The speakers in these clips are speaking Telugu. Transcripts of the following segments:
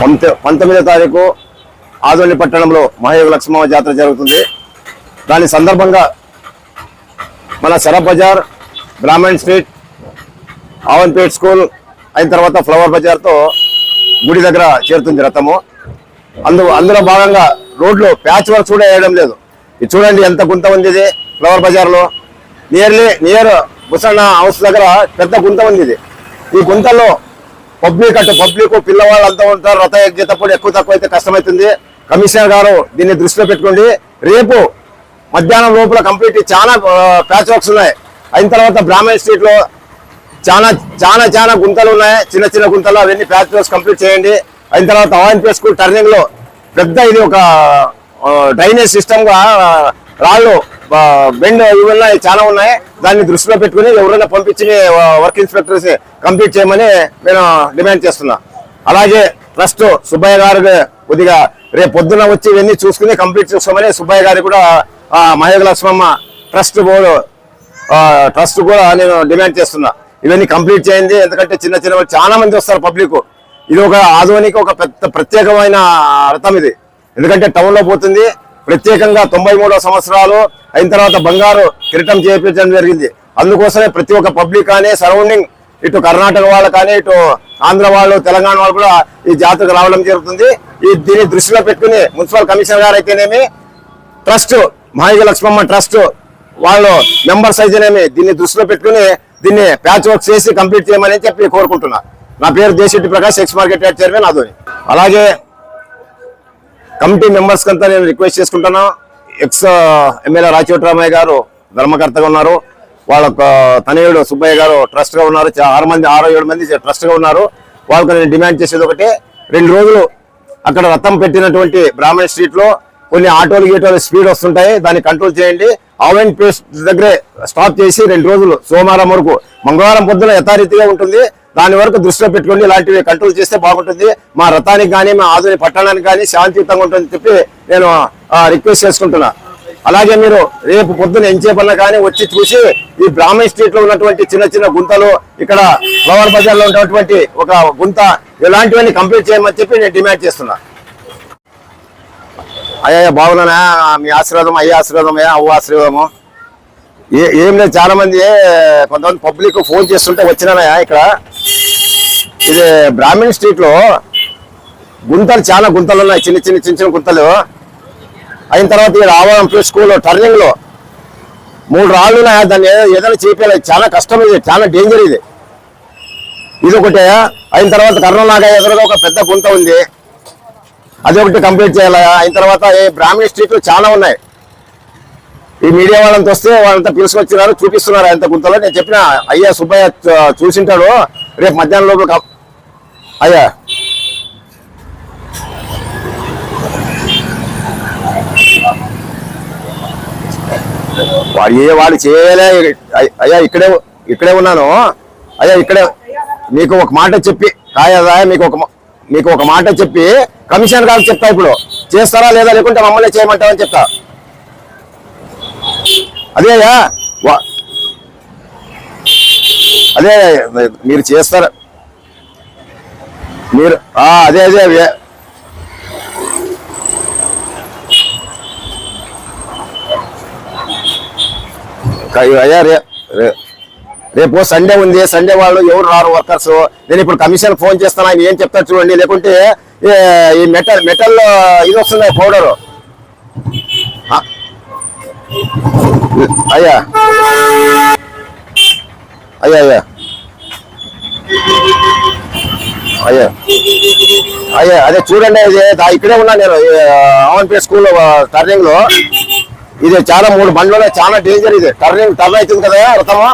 పంత పంతొమ్మిదో తారీఖు ఆదోళి పట్టణంలో మహయోగ లక్ష్మమ్మ జాతర జరుగుతుంది. దాని సందర్భంగా మన శరబ్ బజార్ బ్రాహ్మణ్ స్ట్రీట్ ఆవన్పేట్ స్కూల్ అయిన తర్వాత ఫ్లవర్ బజార్తో గుడి దగ్గర చేరుతుంది రథము. అందు అందులో భాగంగా రోడ్లు ప్యాచ్ వర్క్ కూడా వేయడం లేదు. ఇది చూడండి ఎంత గుంత ఉంది ఇది ఫ్లవర్ బజార్లో. నియర్లీ నియర్ బుసన్న హౌస్ దగ్గర పెద్ద గుంత ఉంది ఇది. ఈ గుంతలో పబ్లిక్ అంటే పబ్లిక్ పిల్లవాళ్ళు అంతా ఉంటారు రథ ఎగ్గేటప్పుడు ఎక్కువ తక్కువ అయితే కష్టమవుతుంది కమిషనర్ గారు దీన్ని దృష్టిలో పెట్టుకోండి. రేపు మధ్యాహ్నం లోపల కంప్లీట్ చాలా ప్యాచ్ వర్క్స్ ఉన్నాయి. అయిన తర్వాత బ్రాహ్మణ్ స్ట్రీట్లో చాలా చాలా చాలా గుంతలు ఉన్నాయి. చిన్న చిన్న గుంతలు అవన్నీ ప్యాచ్ వర్క్స్ కంప్లీట్ చేయండి. అయిన తర్వాత ఆయిన్ స్కూల్ టర్నింగ్లో పెద్ద ఇది ఒక డ్రైనేజ్ సిస్టమ్గా రాళ్ళు బెండ్ ఇవి చాలా ఉన్నాయి. దాన్ని దృష్టిలో పెట్టుకుని ఎవరైనా పంపించి వర్క్ ఇన్స్పెక్టర్స్ కంప్లీట్ చేయమని నేను డిమాండ్ చేస్తున్నా. అలాగే ట్రస్ట్ సుబ్బయ్య గారు కొద్దిగా రేపు పొద్దున వచ్చి ఇవన్నీ చూసుకుని కంప్లీట్ చేసుకోమని సుబ్బయ్య గారు కూడా మహేగలక్ష్మమ్మ ట్రస్ట్ బోర్డు ట్రస్ట్ కూడా నేను డిమాండ్ చేస్తున్నా. ఇవన్నీ కంప్లీట్ చేయండి ఎందుకంటే చిన్న చిన్న వాళ్ళు చాలా మంది వస్తారు పబ్లిక్. ఇది ఒక ఆధునిక ఒక పెద్ద ప్రత్యేకమైన రథం ఇది. ఎందుకంటే టౌన్లో పోతుంది ప్రత్యేకంగా తొంభై మూడో సంవత్సరాలు అయిన తర్వాత బంగారు కిరీటం చేయించడం జరిగింది. అందుకోసమే ప్రతి ఒక్క పబ్లిక్ కానీ సరౌండింగ్ ఇటు కర్ణాటక వాళ్ళు కానీ ఇటు ఆంధ్ర వాళ్ళు తెలంగాణ వాళ్ళు కూడా ఈ జాతరకు రావడం జరుగుతుంది. ఈ దీన్ని దృష్టిలో పెట్టుకుని మున్సిపల్ కమిషనర్ గారు అయితేనేమి ట్రస్ట్ మాయిగ లక్ష్మమ్మ ట్రస్ట్ వాళ్ళు మెంబర్స్ అయితేనేమి దీన్ని దృష్టిలో పెట్టుకుని దీన్ని ప్యాచ్ వర్క్ చేసి కంప్లీట్ చేయమని చెప్పి కోరుకుంటున్నా. నా పేరు Desetti Prakash ex market yard chairman Adoni అలాగే కమిటీ మెంబర్స్ కంతా నేను రిక్వెస్ట్ చేసుకుంటున్నా ఎక్స్ ఎమ్మెల్యే రామయ్య గారు ధర్మకర్తగా ఉన్నారు. వాళ్ళ తనయుడు సుబ్బయ్య గారు ట్రస్ట్గా ఉన్నారు. చా- ఆరు మంది ఆరో ఏడు మంది ట్రస్ట్గా ఉన్నారు. వాళ్ళకి నేను డిమాండ్ చేసేది ఒకటి. రెండు రోజులు అక్కడ రథం పెట్టినటువంటి బ్రాహ్మణ్ స్ట్రీట్లో కొన్ని ఆటోలు గీటోలు స్పీడ్ వస్తుంటాయి. దాన్ని కంట్రోల్ చేయండి. ఆవెన్ పేస్ట్ దగ్గరే స్టాప్ చేసి రెండు రోజులు సోమవారం వరకు మంగళవారం పొద్దున యథారీతిగా ఉంటుంది. దాని వరకు దృష్టిలో పెట్టుకుని ఇలాంటివి కంట్రోల్ చేస్తే బాగుంటుంది. మా రథానికి కానీ మా ఆధునిక పట్టణానికి కానీ శాంతియుతంగా ఉంటుందని చెప్పి నేను రిక్వెస్ట్ చేసుకుంటున్నా. అలాగే మీరు రేపు పొద్దున ఎంచేపన్న కానీ వచ్చి చూసి ఈ బ్రాహ్మణ్ స్ట్రీట్లో ఉన్నటువంటి చిన్న చిన్న గుంతలు ఇక్కడ ఫ్లవర్ బజార్లో ఉన్నటువంటి ఒక గుంత ఇలాంటివన్నీ కంప్లీట్ చేయమని చెప్పి నేను డిమాండ్ చేస్తున్నా. అయ్యా బాగున్నానా? మీ ఆశీర్వాదం అయ్యే ఆశీర్వాదం అవ్వ ఆశీర్వాదము? ఏం లేదు చాలా మంది కొంతమంది పబ్లిక్ ఫోన్ చేస్తుంటే వచ్చినానయా ఇక్కడ? ఇది బ్రాహ్మణ్ స్ట్రీట్లో గుంతలు చాలా గుంతలు ఉన్నాయి. చిన్న చిన్న చిన్న చిన్న గుంతలు. అయిన తర్వాత ఈ రావడం ప్లస్ స్కూల్ టర్నింగ్లో మూడు రాళ్ళు ఉన్నాయి. దాన్ని ఏదైనా చేపేయాలి. చాలా కష్టం ఇది. చాలా డేంజర్ ఇది. ఇది ఒకటి. అయిన తర్వాత కర్ణలాగా ఎదురుగా ఒక పెద్ద గుంత ఉంది. అది ఒకటి కంప్లీట్ చేయాలి? అయిన తర్వాత ఈ బ్రాహ్మణ్ స్ట్రీట్లు చాలా ఉన్నాయి. ఈ మీడియా వాళ్ళంతా వస్తే వాళ్ళంతా పిలుచుకొచ్చినారు చూపిస్తున్నారు. ఎంత గుంతలో. నేను చెప్పిన అయ్యా సుబ్బయ్య చూసింటాడు. రేపు మధ్యాహ్నం లోపల అయ్యా. వాడు ఏ వాడు చేయలే. అయ్యా ఇక్కడే ఇక్కడే ఉన్నాను. అయ్యా ఇక్కడే మీకు ఒక మాట చెప్పి కాయదా మీకు ఒక మా- మీకు ఒక మాట చెప్పి కమిషన్ కాదు చెప్తా ఇప్పుడు. చేస్తారా లేదా లేకుంటే మమ్మల్ని చేయమంటావని చెప్తా. అదేయ్యా వా- అదే మీరు చేస్తారా? మీరు అదే అదే అవి. అయ్యా రే రే- రేపు సండే ఉంది సండే వాళ్ళు ఎవరు రారు వర్కర్స్? నేను ఇప్పుడు కమిషన్ ఫోన్ చేస్తాను ఆయన ఏం చెప్తారు చూడండి. లేకుంటే ఈ మెటల్ మెటల్ ఇది వస్తుంది పౌడరు. అయ్యా. అయ్యా అయ్యా. అయ్యా. అయ్యా అదే చూడండి ఇది దా- ఇక్కడే ఉన్నా నేను అమన్పేట్ స్కూల్ టర్నింగ్లో. ఇది చాలా మూడు బండ్లు చాలా డేంజర్ ఇది. టర్నింగ్ టర్న్ అవుతుంది కదా అర్థమా?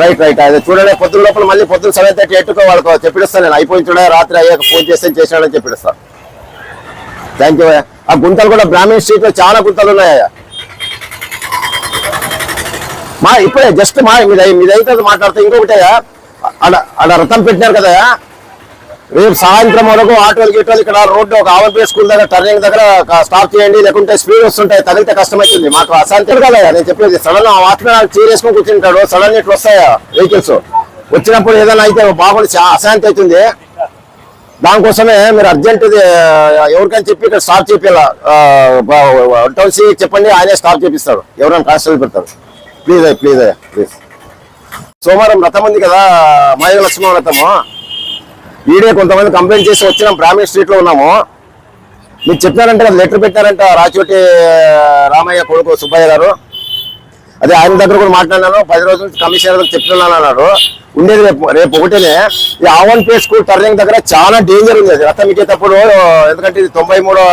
రైట్ రైట్ అదే చూడండి పొద్దున లోపల మళ్ళీ పొద్దున సెవెన్ థర్టీ ఎట్టుకో వాళ్ళకి చెప్పిస్తాను నేను. అయిపోయిన చూడ రాత్రి అయ్యాక ఫోన్ చేస్తే చేసినాడని చెప్పిస్తాను థ్యాంక్ యూ ఆ గుంతలు కూడా బ్రాహ్మణ్ స్ట్రీట్లో చాలా గుంతలు ఉన్నాయా మా ఇప్పుడే జస్ట్ మా మీద మీదైతే మాట్లాడితే ఇంకొకటే అక్కడ అక్కడ రథం పెట్టినారు కదా రేపు సాయంత్రం వరకు ఆటోలు గిటోలు ఇక్కడ రోడ్డు ఒక ఆవల్పే స్కూల్ దగ్గర టర్నింగ్ దగ్గర ఒక స్టాప్ చేయండి లేకుంటే స్పీడ్ వస్తుంటాయి తగిలితే కష్టమవుతుంది. మాకు అశాంతి కదా నేను చెప్పేది సడన్ వాచ్మెన్ చీర్ వేసుకొని కూర్చుంటాడు సడన్ ఇట్లా వస్తాయా వెహికల్స్? వచ్చినప్పుడు ఏదైనా అయితే బాగుంది అశాంతి అవుతుంది. దానికోసమే మీరు అర్జెంట్ ఎవరికైనా చెప్పి ఇక్కడ స్టాప్ చేయాల టౌన్సీ చెప్పండి ఆయనే స్టాప్ చేపిస్తాడు. ఎవరైనా కాన్స్టేబుల్ పెడతారు. ప్లీజ్ అయ్యా ప్లీజ్ అయ్యా ప్లీజ్ సోమవారం రథం ఉంది కదా మహిళ లక్ష్మణ వ్రతము. వీడియో కొంతమంది కంప్లైంట్ చేసి వచ్చినాం బ్రాహ్మణ్ స్ట్రీట్లో ఉన్నాము. మీరు చెప్పినారంటే కదా లెటర్ పెట్టారంట రాచోటి రామయ్య కొడుకు సుబ్బయ్య గారు. అదే ఆయన దగ్గర కూడా మాట్లాడినాను. పది రోజుల నుంచి కమిషనర్ చెప్తున్నాను అన్నాడు. ఉండేది రేపు రేపు ఒకటేనే. ఈ ఆవన్ పే స్కూల్ టర్నింగ్ దగ్గర చాలా డేంజర్ ఉంది. అది రథం ఎక్కేటప్పుడు ఎందుకంటే ఇది తొంభై మూడో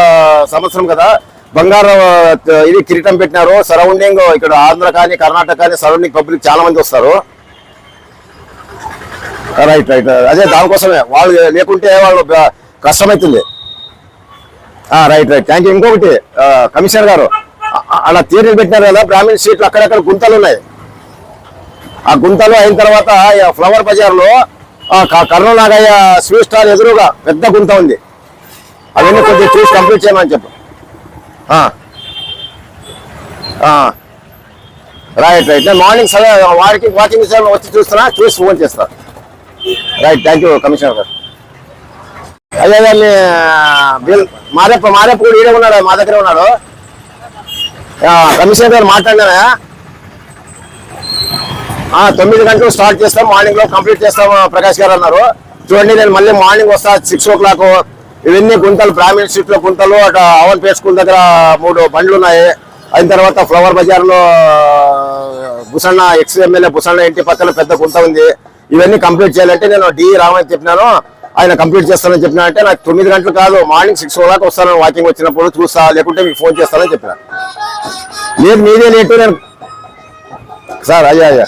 సంవత్సరం కదా. బంగారు ఇది కిరీటం పెట్టినారు. సరౌండింగ్ ఇక్కడ ఆంధ్ర కానీ కర్ణాటక కానీ సరౌండింగ్ పబ్లిక్ చాలా మంది వస్తారు. రైట్ రైట్ అదే దానికోసమే. వాళ్ళు లేకుంటే వాళ్ళు కష్టమవుతుంది రైట్ రైట్ థ్యాంక్ యూ ఇంకొకటి కమిషనర్ గారు అలా తీరులు పెట్టినారు కదా బ్రాహ్మణ్ స్ట్రీట్లు అక్కడక్కడ గుంతలు ఉన్నాయి. ఆ గుంతలు అయిన తర్వాత ఫ్లవర్ బజార్లో లో కర్నూలు నాగయ్య స్వీట్ స్టాల్ ఎదురుగా పెద్ద గుంత ఉంది. అవన్నీ కొద్దిగా చూసి కంప్లీట్ చేయమని చెప్పు. రైట్ రైట్ నేను మార్నింగ్ సరే వారికి వాకింగ్ వచ్చి చూస్తున్నా చూసి ఫోన్ చేస్తా. రైట్ థ్యాంక్ యూ కమిషనర్ గారు. అదే దాన్ని బిల్ మారేప్ప మారేప్ప కూడా ఈడే ఉన్నాడు? మా దగ్గరే ఉన్నాడు. కమిషనర్ గారు మాట్లాడినా తొమ్మిది గంటలు స్టార్ట్ చేస్తాం మార్నింగ్లో కంప్లీట్ చేస్తాం ప్రకాష్ గారు అన్నారు. చూడండి నేను మళ్ళీ మార్నింగ్ వస్తా సిక్స్ ఓ క్లాక్ ఇవన్నీ గుంతలు బ్రాహ్మణ్ స్ట్రీట్లో గుంతలు అటు అవన్ పే స్కూల్ దగ్గర మూడు బండ్లు ఉన్నాయి. అయిన తర్వాత ఫ్లవర్ బజార్లో బుసన్న ఎక్స్ ఎమ్మెల్యే బుసన్న ఇంటి పక్కన పెద్ద గుంత ఉంది. ఇవన్నీ కంప్లీట్ చేయాలంటే నేను డి రామని చెప్పినాను. ఆయన కంప్లీట్ చేస్తానని చెప్పిన అంటే నాకు తొమ్మిది గంటలు కాదు మార్నింగ్ సిక్స్ ఓ క్లాక్ వస్తాను వాకింగ్ వచ్చినప్పుడు చూస్తా లేకుంటే మీకు ఫోన్ చేస్తానని చెప్పిన. లేదు మీదే లేటు నేను సార్ అయ్యా అయ్యా.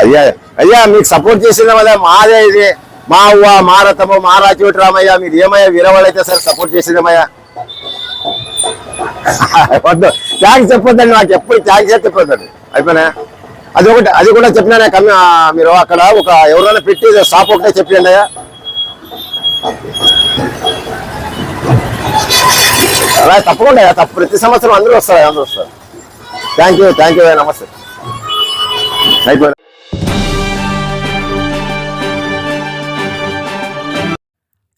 అయ్యా అయ్యా మీకు సపోర్ట్ చేసిన కదా మాదే ఇది. మా అవ్వ మా రథము మా రాచోటి రామయ్య మీరు ఏమయ్యా వీరవాళ్ళైతే సరే సపోర్ట్ చేసిందమ్మయ్యా వద్దు. థ్యాంక్స్ చెప్పొద్దండి నాకు ఎప్పుడు థ్యాంక్స్ చెప్పొద్దండి. అయిపోయినా? అది ఒకటి అది కూడా చెప్పినానే కమ్మి మీరు అక్కడ ఒక ఎవరైనా పెట్టి షాప్ ఒకటే చెప్పండి అయ్యా. అలా తప్పకుండా తప్ప ప్రతి సంవత్సరం అందరూ వస్తారు అందరూ వస్తారు. థ్యాంక్ యూ థ్యాంక్ యూ నమస్తే. అయిపోయినా?